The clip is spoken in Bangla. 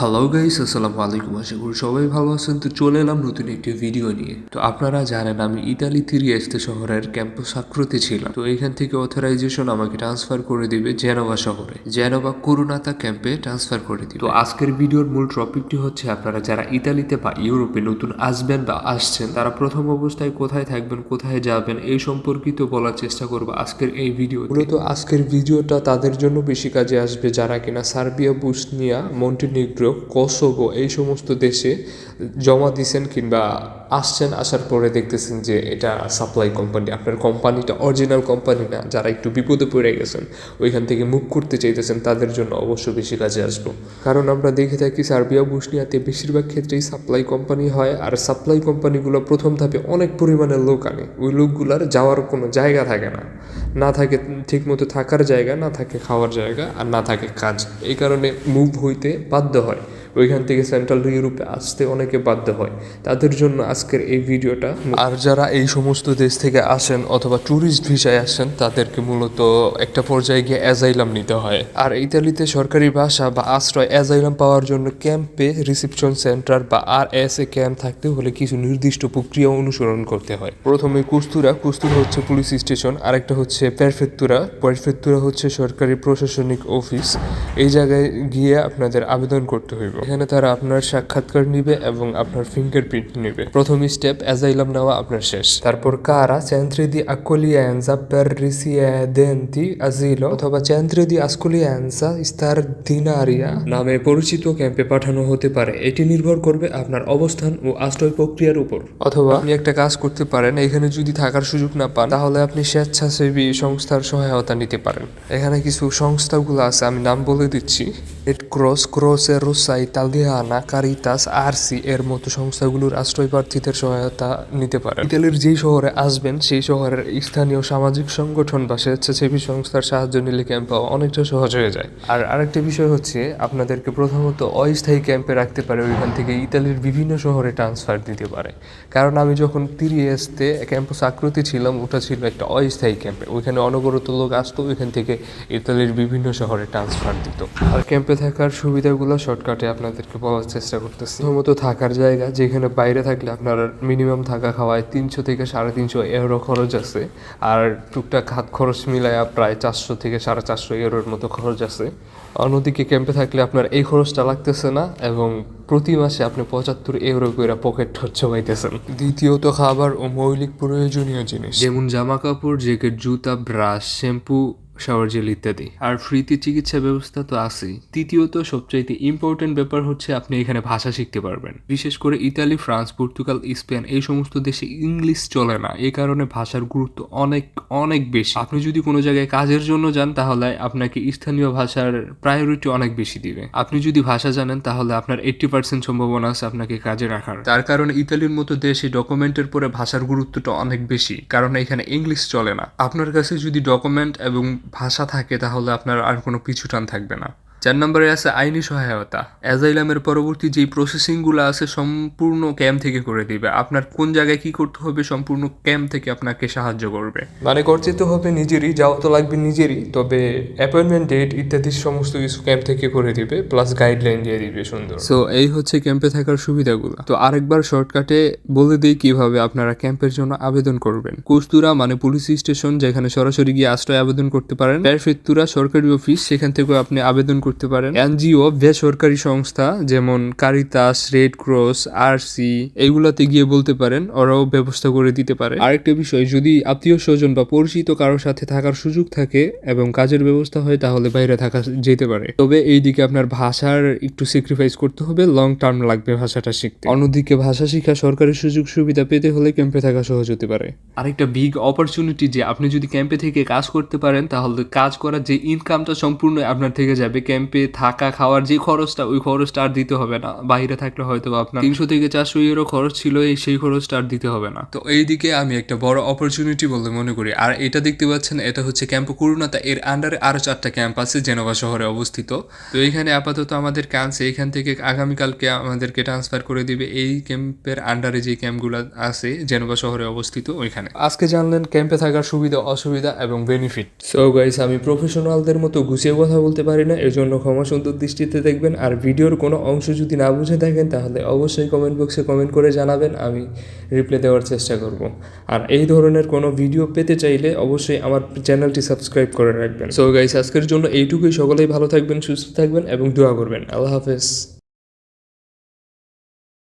হ্যালো গাইস আসসালামু আলাইকুম আশা করি সবাই ভালো আছেন। তো চলে এলাম নতুন একটি ভিডিও নিয়ে। তো আপনারা জানেন আমি ইতালি তিরিয়েস্তে শহরের ক্যাম্পাস আকৃতি ছিলাম। তো এখান থেকে অথরাইজেশন আমাকে ট্রান্সফার করে দিবে জেনোভা শহরে। জেনোভা করুনাতা ক্যাম্পে ট্রান্সফার করে দিবে। তো আজকের ভিডিওর মূল টপিকটি হচ্ছে আপনারা যারা ইতালিতে বা ইউরোপে নতুন আসবেন বা আসছেন, তারা প্রথম অবস্থায় কোথায় থাকবেন, কোথায় যাবেন, এই সম্পর্কিত বলার চেষ্টা করব আজকের এই ভিডিও মূলত আজকের ভিডিওটা তাদের জন্য বেশি কাজে আসবে যারা কিনা সার্বিয়া, বুসনিয়া, মন্টিনিগ্রো কসোভো এই সমস্ত দেশে জমা দিছেন কিংবা আসছেন, আসার পরে দেখতেছেন যে এটা সাপ্লাই কোম্পানি আপনার কোম্পানিটা অরিজিনাল কোম্পানি না, যারা একটু বিপদে পড়ে গেছেন, ওইখান থেকে মুখ করতে চাইতেছেন, তাদের জন্য অবশ্য বেশি কাজে আসব। কারণ আমরা দেখে থাকি, সার্বিয়া, বুসনিয়াতে বেশিরভাগ ক্ষেত্রেই সাপ্লাই কোম্পানি হয়, আর সাপ্লাই কোম্পানিগুলো প্রথম ধাপে অনেক পরিমাণে লোক আনে। ওই লোকগুলার যাওয়ার কোনো জায়গা থাকে না। না থাকে ঠিকমতো থাকার জায়গা, না থাকে খাওয়ার জায়গা, আর না থাকে কাজ। এই কারণে মুভ হইতে বাধ্য হয়। ওইখান থেকে সেন্ট্রাল ইউরোপে আসতে অনেকে বাধ্য হয়। তাদের জন্য আজকের এই ভিডিওটা আর যারা এই সমস্ত দেশ থেকে আসেন অথবা ট্যুরিস্ট ভিসায় আসেন, তাদেরকে মূলত একটা পর্যায়ে গিয়ে অ্যাজাইলাম নিতে হয়। আর ইতালিতে সরকারি ভাষা বা আশ্রয় অ্যাজাইলাম পাওয়ার জন্য ক্যাম্পে রিসিপশন সেন্টার বা আর এস এ ক্যাম্প থাকতে হলে কিছু নির্দিষ্ট প্রক্রিয়া অনুসরণ করতে হয়। প্রথমে কুস্তুরা কুস্তুরা হচ্ছে পুলিশ স্টেশন আরেকটা হচ্ছে পেরফেক্তুরা পেরফেক্তুরা হচ্ছে সরকারি প্রশাসনিক অফিস এই জায়গায় গিয়ে আপনাদের আবেদন করতে হইব। এখানে তারা আপনার সাক্ষাৎকার নিবে এবং আপনার ফিঙ্গারপ্রিন্ট নিবে। প্রথম স্টেপ অ্যাজাইলাম নেওয়া আপনার শেষ। তারপর কারা? di accoglienza per risidenti asilo অথবা centri di accoglienza দিনারিয়া নামে পরিচিত ক্যাম্পে পাঠানো হতে পারে। এটি নির্ভর করবে আপনার অবস্থান ও আশ্রয় প্রক্রিয়ার উপর। অথবা আপনি একটা কাজ করতে পারেন, এখানে যদি থাকার সুযোগ না পান, তাহলে আপনি স্বেচ্ছাসেবী সংস্থার সহায়তা নিতে পারেন। এখানে কিছু সংস্থাগুলো আছে, আমি নাম বলে দিচ্ছি। রেড ক্রস ক্রসে রোসা ইতালিয়ানা কারিতাস, আরসি এর মতো সংস্থাগুলোর আশ্রয় প্রার্থীদের সহায়তা নিতে পারেন ইতালির যেই শহরে আসবেন, সেই শহরের স্থানীয় সামাজিক সংগঠন বা স্বেচ্ছাসেবী সংস্থার সাহায্য নিলে ক্যাম্প পাওয়া অনেকটা সহজ হয়ে যায়। আর আরেকটা বিষয় হচ্ছে, আপনাদেরকে প্রথমত অস্থায়ী ক্যাম্পে রাখতে পারে, ওইখান থেকে ইতালির বিভিন্ন শহরে ট্রান্সফার দিতে পারে। কারণ আমি যখন তিরিয়েসতে ক্যাম্পাস আকৃতি ছিলাম, ওটা ছিল একটা অস্থায়ী ক্যাম্পে ওইখানে অনবরত লোক আসতো, ওইখান থেকে ইতালির বিভিন্ন শহরে ট্রান্সফার দিত। আর ক্যাম্পে থাকার সুবিধাগুলো শর্টকাটে আপনাদেরকে বলার চেষ্টা করতেছি। প্রথমত থাকার জায়গা, যেখানে বাইরে থাকলে আপনার মিনিমাম থাকা খাওয়ায় তিনশো থেকে সাড়ে তিনশো এরো খরচ আছে। আর টুকটাক হাত খরচ মিলায়া প্রায় চারশো থেকে সাড়ে চারশো এরোর মতো খরচ আছে। অন্যদিকে ক্যাম্পে থাকলে আপনার এই খরচটা লাগতেছে না এবং প্রতি মাসে আপনি পঁচাত্তর ইউরো করে পকেট খরচ পাইতেছেন। দ্বিতীয়ত খাবার ও মৌলিক প্রয়োজনীয় জিনিস। যেমন জামা কাপড় জ্যাকেট জুতা ব্রাশ শ্যাম্পু শাওয়ার জেল ইত্যাদি। আর ফ্রিতে চিকিৎসা ব্যবস্থা তো আছেই। তৃতীয়ত, সবচাইতে ইম্পর্টেন্ট ব্যাপার হচ্ছে আপনি এখানে ভাষা শিখতে পারবেন। বিশেষ করে ইতালি, ফ্রান্স, পর্তুগাল, স্পেন এই সমস্ত দেশে ইংলিশ চলে না। এই কারণে ভাষার গুরুত্ব অনেক অনেক বেশি। আপনি যদি কোনো জায়গায় কাজের জন্য যান, তাহলে আপনাকে স্থানীয় ভাষার প্রায়োরিটি অনেক বেশি দিবে। আপনি যদি ভাষা জানেন, তাহলে আপনার এইট্টি পার্সেন্ট সম্ভাবনা আছে আপনাকে কাজে রাখার। তার কারণে ইতালির মতো দেশে ডকুমেন্টের পরে ভাষার গুরুত্বটা অনেক বেশি। কারণ এখানে ইংলিশ চলে না। আপনার কাছে যদি ডকুমেন্ট এবং ভাষা থাকে তাহলে আপনার আর কোনো পিছুটান থাকবে না। চার নম্বরে আছে আইনি সহায়তা। অ্যাজাইলামের পরবর্তী যেই প্রসেসিংগুলো আছে সম্পূর্ণ ক্যাম্প থেকে করে দিবে। আপনার কোন জায়গায় কি করতে হবে সম্পূর্ণ ক্যাম্প থেকে আপনাকে সাহায্য করবে। মানে করতে তো হবে নিজেরই যাওয়া তো লাগবে নিজেরই। তবে অ্যাপয়েন্টমেন্ট ডেট ইত্যাদি সমস্ত কিছু ক্যাম্প থেকে করে দিবে প্লাস গাইডলাইন দিয়ে দিবে সুন্দর। সো এই হচ্ছে ক্যাম্পে থাকার সুবিধাগুলো। তো আরেকবার শর্টকাটে বলে দিই কীভাবে আপনারা ক্যাম্পের জন্য আবেদন করবেন। কুস্তুরা মানে পুলিশ স্টেশন যেখানে সরাসরি গিয়ে আশ্রয় আবেদন করতে পারেন। প্যারফেত্তুরা সরকারি অফিস সেখান থেকেও আপনি আবেদন করতে পারেন। এনজিও, বেসরকারি সংস্থা, যেমন কারিতাস রেড ক্রস আরসি এইগুলাতে গিয়ে বলতে পারেন, ওরাও ব্যবস্থা করে দিতে পারে। আরেকটা বিষয়, যদি আত্মীয় স্বজন বা পরিচিত কারোর সাথে থাকার সুযোগ থাকে এবং কাজের ব্যবস্থা হয়, তাহলে বাইরে থাকা যেতে পারে। তবে এইদিকে আপনার ভাষার একটু স্যাক্রিফাইস করতে হবে লং টার্ম লাগবে ভাষাটা শিখতে। অন্যদিকে ভাষা শিক্ষা সরকারি সুযোগ সুবিধা পেতে হলে ক্যাম্পে থাকা সহজ হতে পারে। আরেকটা বিগ অপরচুনিটি যে আপনি যদি ক্যাম্পে থেকে কাজ করতে পারেন, তাহলে কাজ করার যে ইনকামটা সম্পূর্ণ আপনার থেকে যাবে ক্যাম্পে থাকা খাওয়ার যে খরচটা ওই খরচটা আর দিতে হবে না। বাইরে থাকলে হয়তো বা আপনার তিনশো থেকে চারশো ইউরো খরচ ছিল এই সেই খরচটা আর দিতে হবে না। তো এইদিকে আমি একটা বড় অপরচুনিটি বলে মনে করি। আর এটা দেখতে পাচ্ছেন এটা হচ্ছে ক্যাম্প করুণাতা এর আন্ডারে আরও চারটা ক্যাম্প আছে জেনোভা শহরে অবস্থিত। তো এখানে আপাতত আমাদের কাজ এইখান থেকে আগামীকালকে আমাদেরকে ট্রান্সফার করে দিবে। এই ক্যাম্পের আন্ডারে যে ক্যাম্পগুলো আছে জেনোভা শহরে অবস্থিত ওইখানে। আজকে জানলেন ক্যাম্পে থাকার সুবিধা অসুবিধা এবং বেনিফিট সো গাইস আমি প্রফেশনালদের মতো গুছিয়ে কথা বলতে পারি না এর জন্য জন্য ক্ষমা সুন্দর দৃষ্টিতে দেখবেন। আর ভিডিওর কোনো অংশ যদি না বুঝে থাকেন, তাহলে অবশ্যই কমেন্ট বক্সে কমেন্ট করে জানাবেন, আমি রিপ্লাই দেওয়ার চেষ্টা করব। আর এই ধরনের কোনো ভিডিও পেতে চাইলে অবশ্যই আমার চ্যানেলটি সাবস্ক্রাইব করে রাখবেন। সো গাইস আজকের জন্য এইটুকুই। সকলেই ভালো থাকবেন, সুস্থ থাকবেন এবং দোয়া করবেন। আল্লাহ হাফেজ।